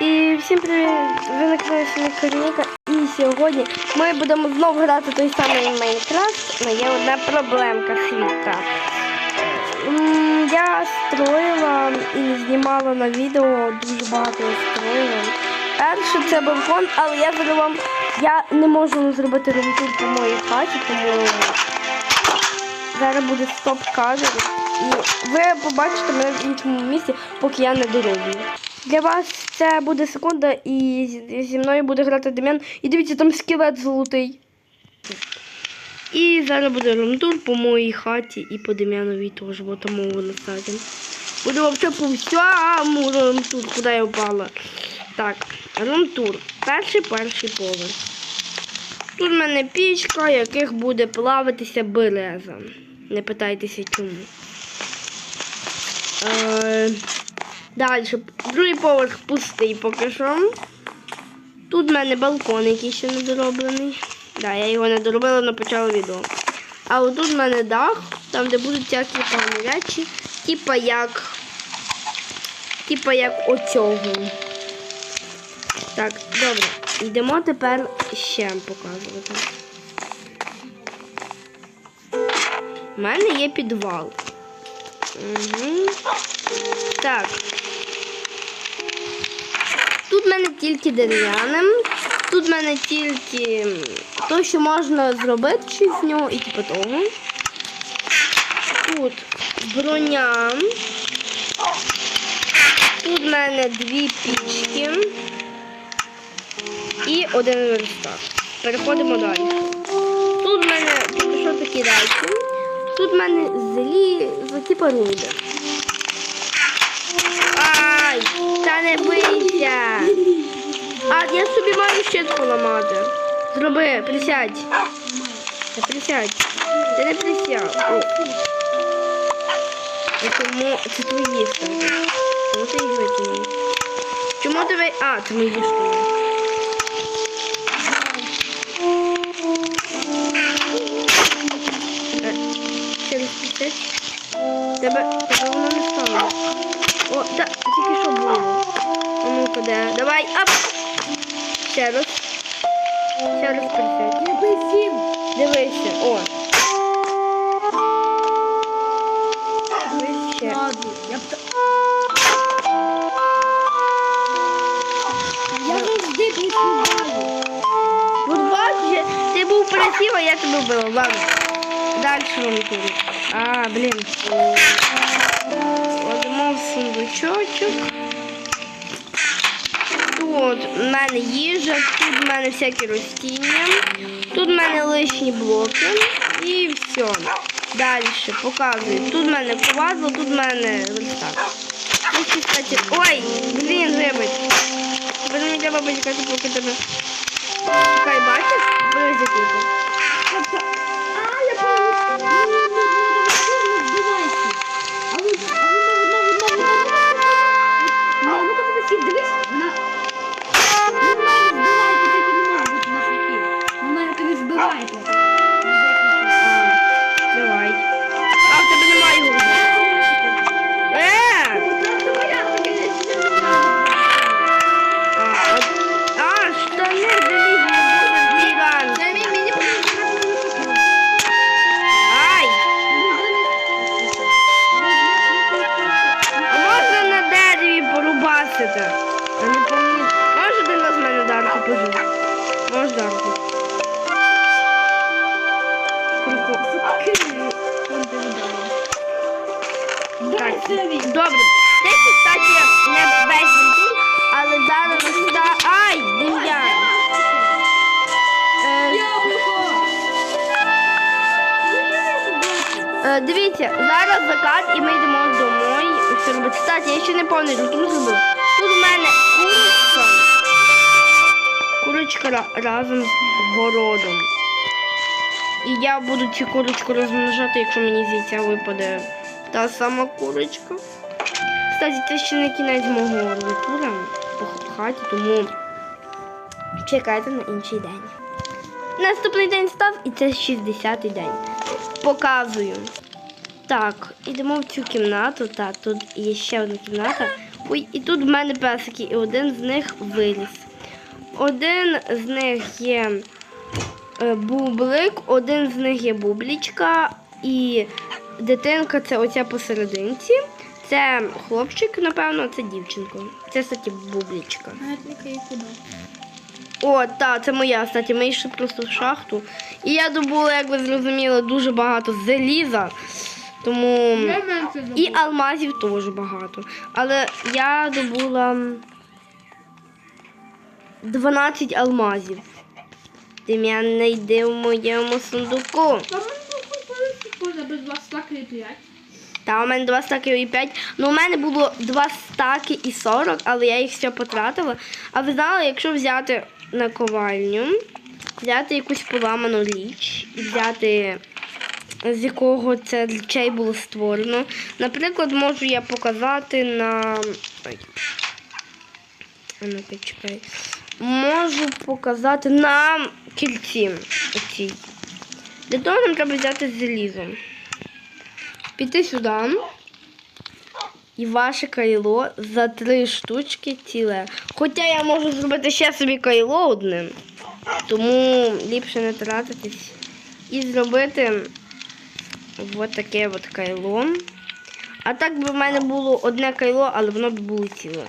І всім привіт! Ви на каналі Карніка. І сьогодні ми будемо знову грати той самий Майнкрафт, але є одна проблемка світа. Я строїла і знімала на відео дуже багато строїла. Перше це балкон, але я вам я не можу зробити ремонт по моїй хаті, тому зараз буде стоп кадр. І ви побачите мене в іншому місці, поки я не дороблю. Для вас це буде секунда, і зі- мною буде грати Дем'ян. І дивіться, там скелет золотий. І зараз буде ремтур по моїй хаті і по Дем'яновій теж, бо тому воно садимо. Буде вообще по всьому ремтур, куди я впала. Так, ремтур. Перший перший поверх. Тут в мене пічка, яких буде плавитися береза. Не питайтеся чому. Е, Далі, другий поверх пустий поки що. Тут в мене балкон, який ще не дороблений. Да, я його не доробила, але почала відео. А отут в мене дах, там де будуть всякі певні речі, типа як. Типа як оцього. Так, добре. Йдемо тепер ще показувати. У мене є підвал. Угу. Так. Тут в мене тільки дерев'яним. Тут в мене тільки то, що можна зробити щось з нього і типу того. Тут броня. Тут в мене дві пічки і один верстак. Переходимо далі. Тут в мене що такі речі. Тут в мене зелі золоті породи. Ай, та не бийся. А, я собі маю щитку ламати. Зроби, присядь. Та присядь. Ти не присяг. О. А Чому це твої штани? Чому ти їх викинув? Чому ви... А, це мої штани. А я. Ладно. Дальше ромтур. А, блін. Кладемо в сундучочок. Тут в мене їжа, тут в мене всякі ростіння, тут в мене лишні блоки і все. Далі показую. Тут в мене ковадло, тут в мене верстак. Тут, кстати, ой, блін, вибач. Мені треба почекати, поки тебе. Чекай, бачиш? Подивись, дивіться, зараз закат і ми йдемо домой. Все робити. Кстати, я ще не повністю тут забув. Тут в мене курочка. Курочка разом з городом. І я буду цю курочку розмножати, якщо мені звідси випаде та сама курочка. Кстати, це ще не кінець мого ритура по хаті, тому чекайте на інший день. Наступний день став і це 60-й день. Показую. Так, ідемо в цю кімнату. Так, тут є ще одна кімната. Ой, і тут в мене песики, і один з них виліз. Один з них є е, бублик, один з них є бублічка, і дитинка це оця посерединці. Це хлопчик, напевно, це дівчинка. Це, кстати, бублічка. О, так, це моя, кстати, ми йшли просто в шахту. І я добула, як ви зрозуміли, дуже багато заліза. Тому. І алмазів теж багато. Але я добула 12 алмазів. Дем'ян не йде в моєму сундуку. Та у мене 2 стаки і 5. Ну, у мене було 2 стаки і 40, але я їх все потратила. А ви знали, якщо взяти наковальню, взяти якусь поламану річ і взяти з якого це речей було створено. Наприклад, можу я показати на. Ой. Можу показати на кільці. Оцій. Для того нам треба взяти залізо. Піти сюди. І ваше кайло за три штучки ціле. Хоча я можу зробити ще собі кайло одним. Тому ліпше не тратитись. І зробити от таке от кайло. А так би в мене було одне кайло, але воно б було ціле.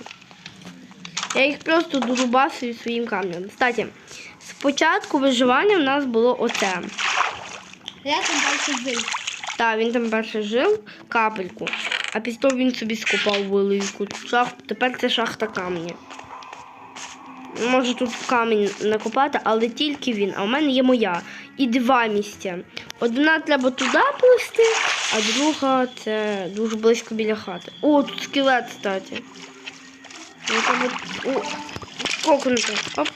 Я їх просто дорубасую своїм камнем. Кстати, спочатку виживання в нас було оце. Я там далі жив. Так, він там перше жив капельку, а після того він собі скопав велику шахту. Тепер це шахта камня. Може тут камінь накопати, але тільки він. А у мене є моя. І два місця. Одна треба туди плести, а друга це дуже близько біля хати. О, тут скелет, кстати. Ну, О, кокнути. Оп.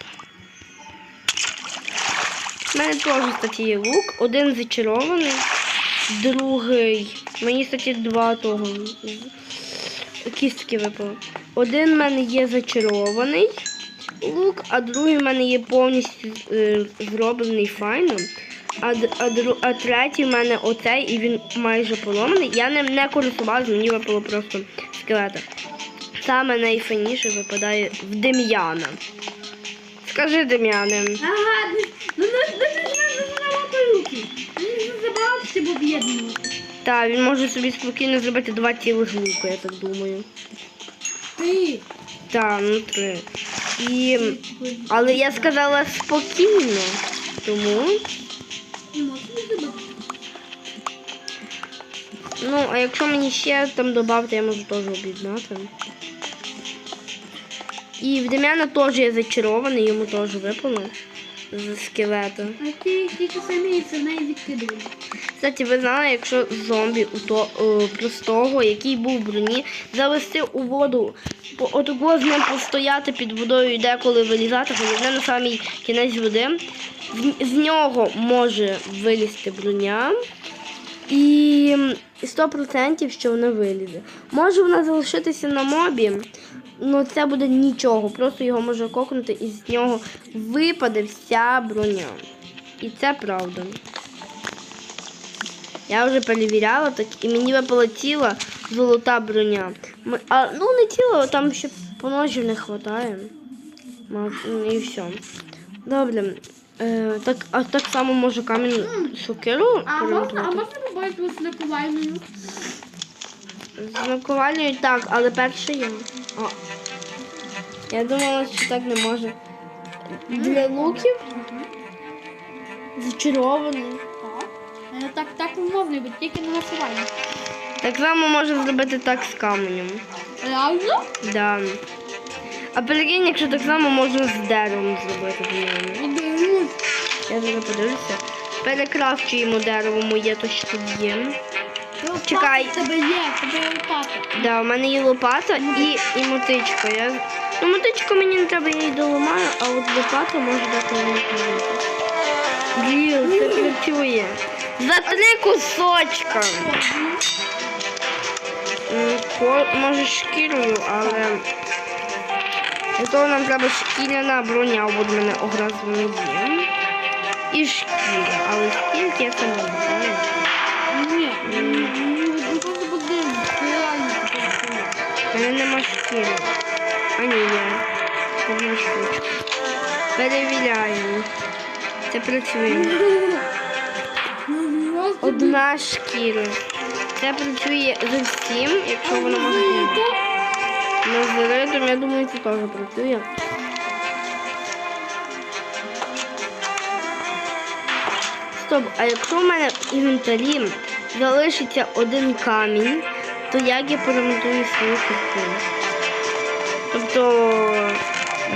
У мене теж, кстати, є лук. Один зачарований, другий. Мені, кстати, два того кістки випали. Один в мене є зачарований лук, а другий в мене є повністю е, зроблений файно. А, а, а третій в мене оцей, і він майже поломаний. Я ним не користувалася, мені випало просто скелета. Саме найфайніше випадає в Дем'яна. Скажи, Дем'яне. Ага, ну ну ну не забирати руки. Забиратися, бо об'єднувати. Так, він може собі спокійно зробити два цілих лука, я так думаю. Ти. Так, ну три. І... Але я сказала спокійно. Тому. Ну, а якщо мені ще там додати, я можу теж об'єднати. І в Дем'яна теж є зачарований, йому теж випало з скелета. А ти тільки самі це не відкидуєш. Кстати, ви знали, якщо зомбі у то, е, простого, який був в броні, завести у воду, отого з ним постояти під водою і деколи вилізати, головне на самий кінець води, з, з нього може вилізти броня. І 100% що вона вилізе. Може вона залишитися на мобі, але це буде нічого. Просто його може кокнути і з нього випаде вся броня. І це правда. Я вже перевіряла, так і мені випала ціла золота броня. Ми- А, ну не ціла, там ще поножів не вистачає. І все. Добре. Е, так, а так само може камінь сокиру А можна, а можна побачити з наковальною? З наковальнею так, але перше я. О. Я думала, що так не може. Для луків зачарований. Так. Е, Так, так не можна, бо тільки на наковальню. Так само може зробити так з каменем. Реально? Да. А прикинь, якщо так само можна з деревом зробити в Я зараз подивлюся. Перекрафчуємо дерево моє, то що тут є. Чекай. В Тебе є, тебе є лопата. Да, у мене є лопата і, і мотичка. Я... Ну, мотичку мені не треба, я її доламаю, а от лопата може дати мені. Блін, це працює. За три кусочка. Може шкірою, але для того нам треба шкіряна броня, от в мене огразу є. І шкіра, але скільки я не знаю. Ні, ну просто. У мене нема шкіри. А ні, є. Одна штучка. Перевіряємо. Це працює. Одна шкіра. Це працює з усім, якщо воно може. На зарядом, я думаю, це теж працює. Стоп, а якщо в мене в інвентарі залишиться один камінь, то як я поремонтую свою картину? Тобто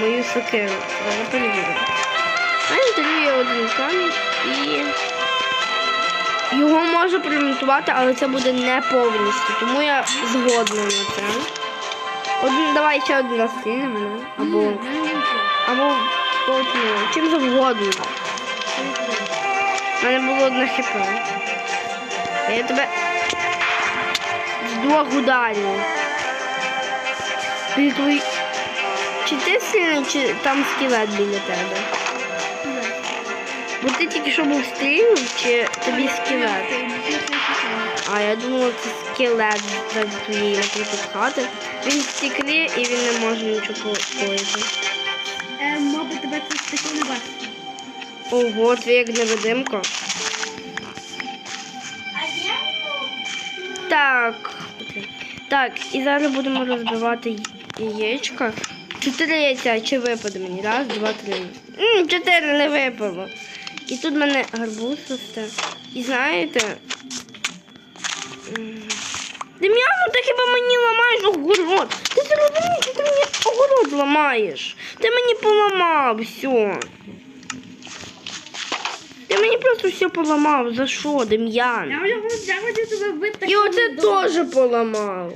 мою сокиру. Треба перевірити. В інвентарі є один камінь і його можу поремонтувати, але це буде не повністю, тому я згодна на це. Один, давай ще один раз кинемо, або, або потім, чим завгодно. У мене було одне хп. Я тебе з двох ударів. Ти твій... Чи ти сильний, чи там скелет біля тебе? Бо ти тільки що був стрільнув, чи тобі скелет? А я думала, це скелет з твоєї, наприклад, хати. Він в стеклі і він не може нічого коїти. Е, Мабуть, тебе це таке не бачить. Ого, це як невидимка. Так. Так, і зараз будемо розбивати яєчка. Чотири яйця, чи випаде мені? Раз, два, три. М, чотири не випало. І тут в мене гарбуз росте. І знаєте. Дем'яну, ти хіба мені ламаєш огород? Ти це розумієш, ти мені огород ламаєш? Ти мені поламав все. Ти мені просто все поламав. За що, Дем'ян? Я вже я хочу тебе вбити. І оце теж поламав.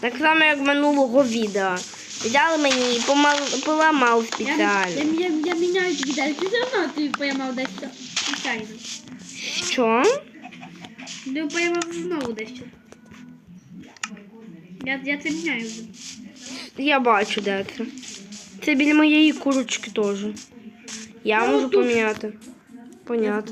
Так само, як минулого відео. Взяли мені і помал- поламав Я, я, спеціально. я, я міняю тобі далі. Ти все одно ти поймав дещо. Звичайно. Що? Ти поймав знову дещо. Я, я це міняю вже. Я бачу, де це. Це біля моєї курочки теж. Я Ну, можу тут. поміняти. Понятно.